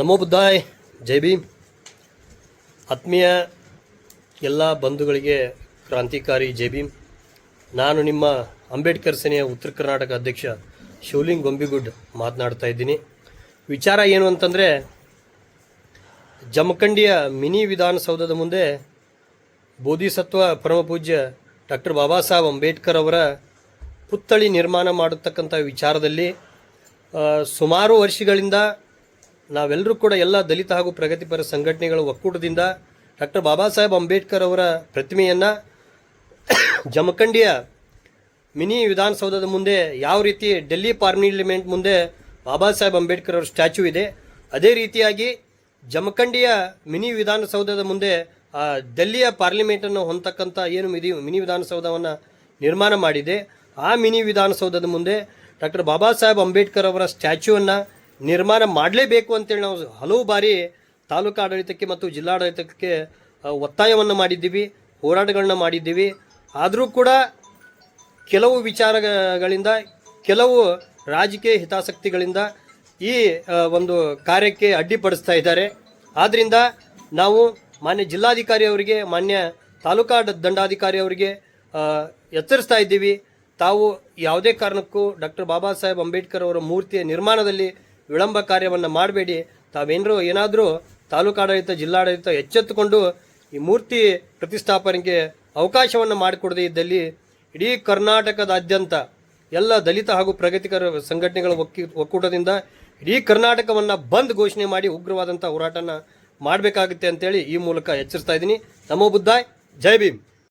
ನಮೋ ಬುದ್ಧಾಯ್, ಜೈ ಭೀಮ್. ಆತ್ಮೀಯ ಎಲ್ಲ ಬಂಧುಗಳಿಗೆ ಕ್ರಾಂತಿಕಾರಿ ಜೈ ಭೀಮ್. ನಾನು ನಿಮ್ಮ ಅಂಬೇಡ್ಕರ್ ಸೇನೆಯ ಉತ್ತರ ಕರ್ನಾಟಕ ಅಧ್ಯಕ್ಷ ಶಿವಲಿಂಗ್ ಗೊಂಬಿಗುಡ್ ಮಾತನಾಡ್ತಾ ಇದ್ದೀನಿ. ವಿಚಾರ ಏನು ಅಂತಂದರೆ, ಜಮಖಂಡಿಯ ಮಿನಿ ವಿಧಾನಸೌಧದ ಮುಂದೆ ಬೋಧಿಸತ್ವ ಪರಮಪೂಜ್ಯ ಡಾಕ್ಟರ್ ಬಾಬಾ ಸಾಹೇಬ್ ಅಂಬೇಡ್ಕರ್ ಅವರ ಪುತ್ಥಳಿ ನಿರ್ಮಾಣ ಮಾಡತಕ್ಕಂಥ ವಿಚಾರದಲ್ಲಿ ಸುಮಾರು ವರ್ಷಗಳಿಂದ ನಾವೆಲ್ಲರೂ ಕೂಡ ಎಲ್ಲ ದಲಿತ ಹಾಗೂ ಪ್ರಗತಿಪರ ಸಂಘಟನೆಗಳ ಒಕ್ಕೂಟದಿಂದ ಡಾಕ್ಟರ್ ಬಾಬಾ ಸಾಹೇಬ್ ಅಂಬೇಡ್ಕರ್ ಅವರ ಪ್ರತಿಮೆಯನ್ನು ಜಮಖಂಡಿಯ ಮಿನಿ ವಿಧಾನಸೌಧದ ಮುಂದೆ ಯಾವ ರೀತಿ ಡೆಲ್ಲಿ ಪಾರ್ಲಿಮೆಂಟ್ ಮುಂದೆ ಬಾಬಾ ಸಾಹೇಬ್ ಅಂಬೇಡ್ಕರ್ ಅವರ ಸ್ಟ್ಯಾಚ್ಯೂ ಇದೆ ಅದೇ ರೀತಿಯಾಗಿ ಜಮಖಂಡಿಯ ಮಿನಿ ವಿಧಾನಸೌಧದ ಮುಂದೆ ಆ, ಡೆಲ್ಲಿಯ ಪಾರ್ಲಿಮೆಂಟನ್ನು ಹೊಂದತಕ್ಕಂಥ ಏನು ಮಿದಿ ಮಿನಿ ವಿಧಾನಸೌಧವನ್ನು ನಿರ್ಮಾಣ ಮಾಡಿದೆ ಆ ಮಿನಿ ವಿಧಾನಸೌಧದ ಮುಂದೆ ಡಾಕ್ಟರ್ ಬಾಬಾ ಸಾಹೇಬ್ ಅಂಬೇಡ್ಕರ್ ಅವರ ಸ್ಟ್ಯಾಚ್ಯೂವನ್ನು ನಿರ್ಮಾಣ ಮಾಡಲೇಬೇಕು ಅಂತೇಳಿ ನಾವು ಹಲವು ಬಾರಿ ತಾಲೂಕು ಆಡಳಿತಕ್ಕೆ ಮತ್ತು ಜಿಲ್ಲಾಡಳಿತಕ್ಕೆ ಒತ್ತಾಯವನ್ನು ಮಾಡಿದ್ದೀವಿ, ಹೋರಾಟಗಳನ್ನ ಮಾಡಿದ್ದೀವಿ. ಆದರೂ ಕೂಡ ಕೆಲವು ವಿಚಾರಗಳಿಂದ, ಕೆಲವು ರಾಜಕೀಯ ಹಿತಾಸಕ್ತಿಗಳಿಂದ ಈ ಒಂದು ಕಾರ್ಯಕ್ಕೆ ಅಡ್ಡಿಪಡಿಸ್ತಾ ಇದ್ದಾರೆ. ಆದ್ದರಿಂದ ನಾವು ಮಾನ್ಯ ಜಿಲ್ಲಾಧಿಕಾರಿ ಅವರಿಗೆ, ಮಾನ್ಯ ತಾಲೂಕಾ ದಂಡಾಧಿಕಾರಿ ಅವರಿಗೆ ಎಚ್ಚರಿಸ್ತಾ ಇದ್ದೀವಿ. ತಾವು ಯಾವುದೇ ಕಾರಣಕ್ಕೂ ಡಾಕ್ಟರ್ ಬಾಬಾ ಸಾಹೇಬ್ ಅಂಬೇಡ್ಕರ್ ಅವರ ಮೂರ್ತಿಯ ನಿರ್ಮಾಣದಲ್ಲಿ ವಿಳಂಬ ಕಾರ್ಯವನ್ನು ಮಾಡಬೇಡಿ. ತಾವೇನರೂ ಏನಾದರೂ ತಾಲೂಕಾಡಳಿತ, ಜಿಲ್ಲಾಡಳಿತ ಎಚ್ಚೆತ್ತುಕೊಂಡು ಈ ಮೂರ್ತಿ ಪ್ರತಿಷ್ಠಾಪನೆಗೆ ಅವಕಾಶವನ್ನು ಮಾಡಿಕೊಡದೇ ಇದ್ದಲ್ಲಿ ಇಡೀ ಕರ್ನಾಟಕದಾದ್ಯಂತ ಎಲ್ಲ ದಲಿತ ಹಾಗೂ ಪ್ರಗತಿಕರ ಸಂಘಟನೆಗಳ ಒಕ್ಕಿ, ಒಕ್ಕೂಟದಿಂದ ಇಡೀ ಕರ್ನಾಟಕವನ್ನು ಬಂದ್ ಘೋಷಣೆ ಮಾಡಿ ಉಗ್ರವಾದಂಥ ಹೋರಾಟನ ಮಾಡಬೇಕಾಗುತ್ತೆ ಅಂತೇಳಿ ಈ ಮೂಲಕ ಎಚ್ಚರಿಸ್ತಾ ಇದ್ದೀನಿ. ನಮೋ ಬುದ್ಧಾಯ್ ಜೈ ಭೀಮ್.